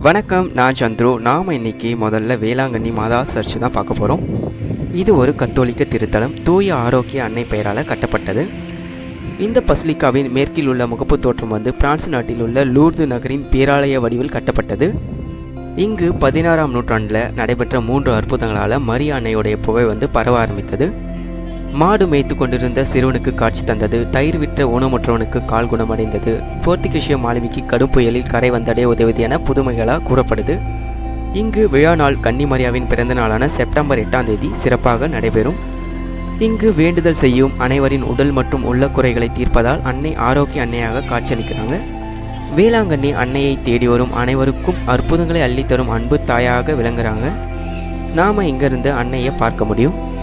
வணக்கம் நான் சந்துரு. நாம் இன்றைக்கி முதல்ல வேளாங்கண்ணி மாதா சர்ச் தான் பார்க்க போகிறோம் இது ஒரு கத்தோலிக்க திருத்தலம். தூய ஆரோக்கிய அன்னை பெயரால் கட்டப்பட்டது. இந்த பசிலிக்காவின் மேற்கில் உள்ள முகப்பு தோற்றம் வந்து பிரான்ஸ் நாட்டில் உள்ள லூர்து நகரின் பேராலய வடிவில் கட்டப்பட்டது. இங்கு பதினாறாம் நூற்றாண்டில் நடைபெற்ற மூன்று அற்புதங்களால் மரிய அன்னையுடைய புகை வந்து பரவ ஆரம்பித்தது. மாடு மேய்த்து கொண்டிருந்த சிறுவனுக்கு காட்சி தந்தது. தயிர் விற்ற ஊனமுற்றவனுக்கு கால் குணமடைந்தது. போர்த்துகீசிய மாலுமிக்கு கடும் புயலில் கரை வந்தடைய உதவுது என புதுமைகளாக கூறப்படுது. இங்கு விழா நாள் கன்னிமரியாவின் பிறந்த நாளான செப்டம்பர் எட்டாம் தேதி சிறப்பாக நடைபெறும். இங்கு வேண்டுதல் செய்யும் அனைவரின் உடல் மற்றும் உள்ள குறைகளை தீர்ப்பதால் அன்னை ஆரோக்கிய அன்னையாக காட்சியளிக்கிறாங்க. வேளாங்கண்ணி அன்னையை தேடி வரும் அனைவருக்கும் அற்புதங்களை அள்ளித்தரும் அன்பு தாயாக விளங்குறாங்க. நாம் இங்கிருந்து அன்னையை பார்க்க முடியும்.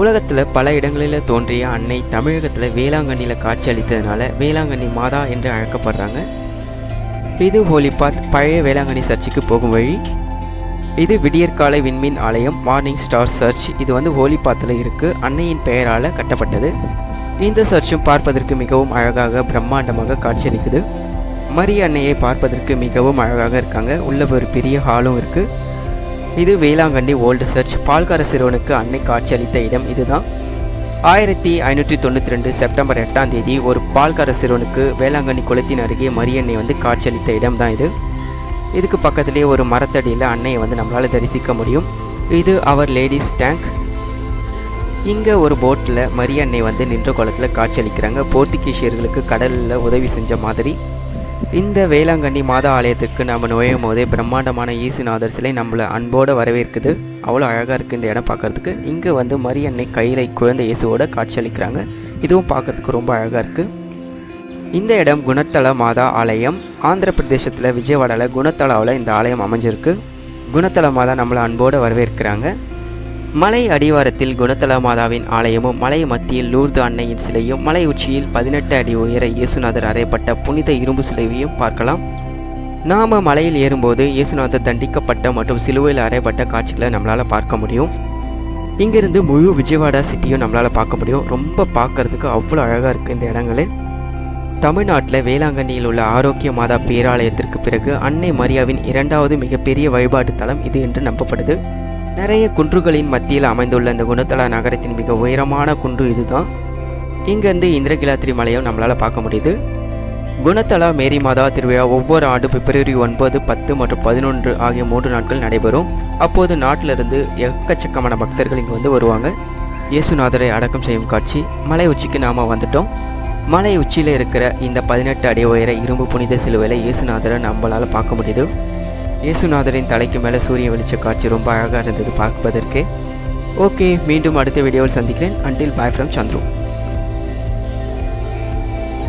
உலகத்தில் பல இடங்களில் தோன்றிய அன்னை தமிழகத்தில் வேளாங்கண்ணியில் காட்சி அளித்ததுனால வேளாங்கண்ணி மாதா என்று அழைக்கப்படுறாங்க. இது ஹோலிபாத் பழைய வேளாங்கண்ணி சர்ச்சுக்கு போகும் வழி. இது விடியற்காலை விண்மீன் ஆலயம் மார்னிங் ஸ்டார் சர்ச். இது வந்து ஹோலிபாத்தில் இருக்குது அன்னையின் பெயரால் கட்டப்பட்டது. இந்த சர்ச்சும் பார்ப்பதற்கு மிகவும் அழகாக பிரம்மாண்டமாக காட்சியளிக்குது மரிய அன்னையை பார்ப்பதற்கு மிகவும் அழகாக இருக்காங்க. உள்ள ஒரு பெரிய ஹாலும் இருக்குது இது வேளாங்கண்ணி ஓல்டு சர்ச் பால்கார சிறுவனுக்கு அன்னை காட்சியளித்த இடம் இதுதான். ஆயிரத்தி ஐநூற்றி தொண்ணூற்றி ரெண்டு செப்டம்பர் எட்டாம் தேதி ஒரு பால்கார சிறுவனுக்கு வேளாங்கண்ணி குளத்தின் அருகே மரியன்னை வந்து காட்சியளித்த இடம் தான் இது. இதுக்கு பக்கத்திலே ஒரு மரத்தடியில் அன்னையை வந்து நம்மளால் தரிசிக்க முடியும். இது அவர் லேடிஸ் டேங்க் இங்கே ஒரு போட்டில் மரியன்னை வந்து நின்ற குளத்தில் காட்சியளிக்கிறாங்க. போர்த்துகீசியர்களுக்கு கடலில் உதவி செஞ்ச மாதிரி. இந்த வேளாங்கண்ணி மாதா ஆலயத்துக்கு நம்ம நுழையும் போதே பிரம்மாண்டமான ஈசுநாதர் சிலை நம்மளை அன்போடு வரவேற்குது. அவ்வளோ அழகாக இருக்குது இந்த இடம் பார்க்குறதுக்கு. இங்கே வந்து மரியன்னை கையில் குழந்தை இயேசுவோட காட்சியளிக்கிறாங்க. இதுவும் பார்க்குறதுக்கு ரொம்ப அழகாக இருக்குது இந்த இடம் குணத்தல மாதா ஆலயம். ஆந்திர பிரதேசத்தில் விஜயவாடாவில் குணத்தலாவில் இந்த ஆலயம் அமைஞ்சிருக்கு. குணத்தல மாதா நம்மளை அன்போடு வரவேற்கிறாங்க. மலை அடிவாரத்தில் குணத்தல மாதாவின் ஆலயமும் மலை மத்தியில் லூர்து அன்னையின் சிலையும் மலை உச்சியில் பதினெட்டு அடி உயர இயேசுநாதர் அறையப்பட்ட புனித இரும்பு சிலையையும் பார்க்கலாம். நாம மலையில் ஏறும்போது இயேசுநாதர் தண்டிக்கப்பட்ட மற்றும் சிலுவையில் அறையப்பட்ட காட்சிகளை நம்மளால் பார்க்க முடியும். இங்கிருந்து முழு விஜயவாடா சிட்டியும் நம்மளால் பார்க்க முடியும். ரொம்ப பார்க்கறதுக்கு அவ்வளோ அழகாக இருக்குது இந்த இடங்களே. தமிழ்நாட்டில் வேளாங்கண்ணியில் உள்ள ஆரோக்கிய மாதா பேராலயத்திற்கு பிறகு அன்னை மரியாவின் இரண்டாவது மிகப்பெரிய வழிபாட்டு தலம் இது என்று நம்பப்படுது. நிறைய குன்றுகளின் மத்தியில் அமைந்துள்ள இந்த குணத்தலா நகரத்தின் மிக உயரமான குன்று இதுதான். இங்கேருந்து இந்திரகிலாத்திரி மலையும் நம்மளால் பார்க்க முடியுது. குணத்தலா மேரி மாதா திருவிழா ஒவ்வொரு ஆண்டு பிப்ரவரி ஒன்பது பத்து மற்றும் பதினொன்று ஆகிய மூன்று நாட்கள் நடைபெறும். அப்போது நாட்டிலிருந்து எக்கச்சக்கமான பக்தர்கள் இங்கே வந்து வருவாங்க. இயேசுநாதரை அடக்கம் செய்யும் காட்சி மலை உச்சிக்கு நாம் வந்துட்டோம். மலை உச்சியில் இருக்கிற இந்த பதினெட்டு அடி உயர இரும்பு புனித சிலுவையில் இயேசுநாதரை நம்மளால் பார்க்க முடியுது. இயேசுநாதரின் தலைக்கு மேலே சூரிய வெளிச்ச காட்சி ரொம்ப அழகாக இருந்தது பார்ப்பதற்கு. ஓகே மீண்டும் அடுத்த வீடியோவில் சந்திக்கிறேன். Until bye from Chandru